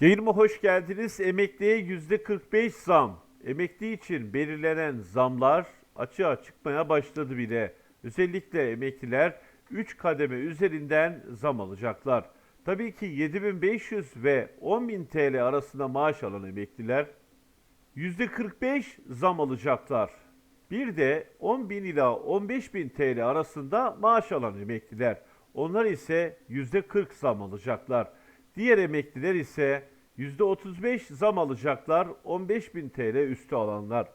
Yayınıma hoş geldiniz. Emekliye %45 zam. Emekli için belirlenen zamlar açığa çıkmaya başladı bile. Özellikle emekliler 3 kademe üzerinden zam alacaklar. Tabii ki 7500 ve 10.000 TL arasında maaş alan emekliler %45 zam alacaklar. Bir de 10.000 ila 15.000 TL arasında maaş alan emekliler. Onlar ise %40 zam alacaklar. Diğer emekliler ise %35 zam alacaklar 15.000 TL üstü alanlar.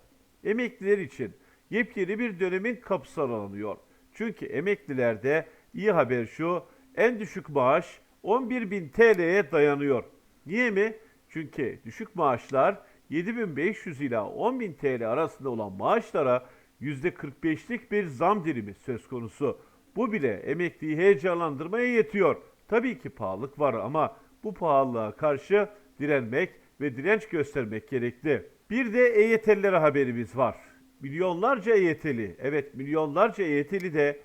Emekliler için yepyeni bir dönemin kapısı aralanıyor. Çünkü emeklilerde iyi haber şu en düşük maaş 11.000 TL'ye dayanıyor. Niye mi? Çünkü düşük maaşlar 7500 ila 10.000 TL arasında olan maaşlara %45'lik bir zam dilimi söz konusu. Bu bile emekliyi heyecanlandırmaya yetiyor. Tabii ki pahalılık var ama bu pahalılığa karşı direnmek ve direnç göstermek gerekli. Bir de EYT'lilere haberimiz var. Milyonlarca EYT'li, evet milyonlarca EYT'li de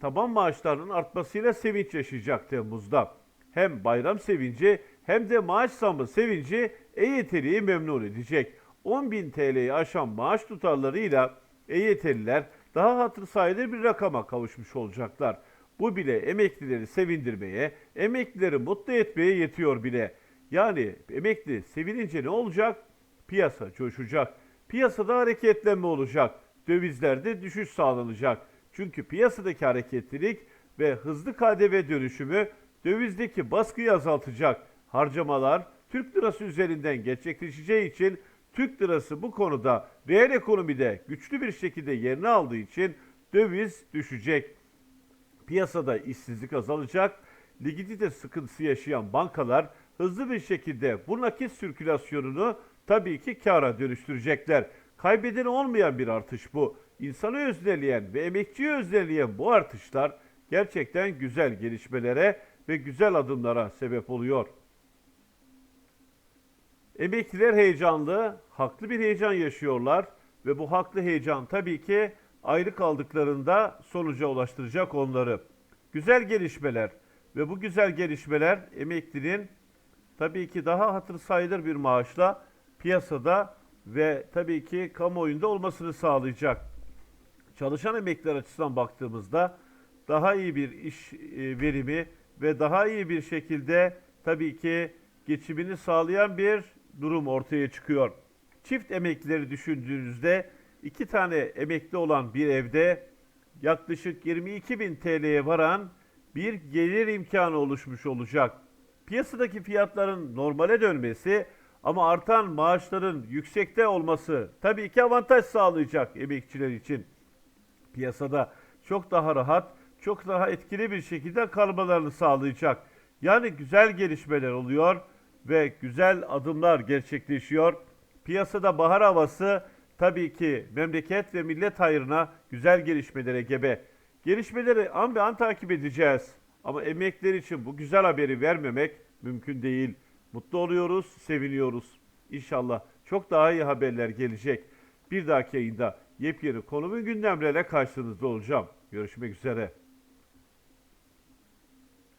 taban maaşlarının artmasıyla sevinç yaşayacak Temmuz'da. Hem bayram sevinci hem de maaş zammı sevinci EYT'liyi memnun edecek. 10.000 TL'yi aşan maaş tutarlarıyla EYT'liler daha hatır sayılır bir rakama kavuşmuş olacaklar. Bu bile emeklileri sevindirmeye, emeklileri mutlu etmeye yetiyor bile. Yani emekli sevinince ne olacak? Piyasa coşacak. Piyasada hareketlenme olacak. Dövizlerde düşüş sağlanacak. Çünkü piyasadaki hareketlilik ve hızlı KDV dönüşümü dövizdeki baskıyı azaltacak. Harcamalar Türk lirası üzerinden gerçekleşeceği için Türk lirası bu konuda reel ekonomide güçlü bir şekilde yerini aldığı için döviz düşecek. Piyasada işsizlik azalacak. Likidite sıkıntısı yaşayan bankalar hızlı bir şekilde bu nakit sirkülasyonunu tabii ki kâra dönüştürecekler. Kaybedeni olmayan bir artış bu. İnsanı özleyen ve emekçiyi özleyen bu artışlar gerçekten güzel gelişmelere ve güzel adımlara sebep oluyor. Emekliler heyecanlı, haklı bir heyecan yaşıyorlar ve bu haklı heyecan tabii ki ayrı kaldıklarında sonuca ulaştıracak onları. Güzel gelişmeler ve bu güzel gelişmeler emeklinin tabii ki daha hatır sayılır bir maaşla piyasada ve tabii ki kamuoyunda olmasını sağlayacak. Çalışan emekliler açısından baktığımızda daha iyi bir iş e, verimi ve daha iyi bir şekilde tabii ki geçimini sağlayan bir durum ortaya çıkıyor. Çift emeklileri düşündüğünüzde iki tane emekli olan bir evde yaklaşık 22 bin TL'ye varan bir gelir imkanı oluşmuş olacak. Piyasadaki fiyatların normale dönmesi ama artan maaşların yüksekte olması tabii ki avantaj sağlayacak emekçiler için. Piyasada çok daha rahat, çok daha etkili bir şekilde kalmalarını sağlayacak. Yani güzel gelişmeler oluyor ve güzel adımlar gerçekleşiyor. Piyasada bahar havası tabii ki memleket ve millet hayrına güzel gelişmelere gebe. Gelişmeleri an be an takip edeceğiz. Ama emekliler için bu güzel haberi vermemek mümkün değil. Mutlu oluyoruz, seviniyoruz. İnşallah çok daha iyi haberler gelecek. Bir dahaki yayında yepyeni konu ve gündemlerle karşınızda olacağım. Görüşmek üzere.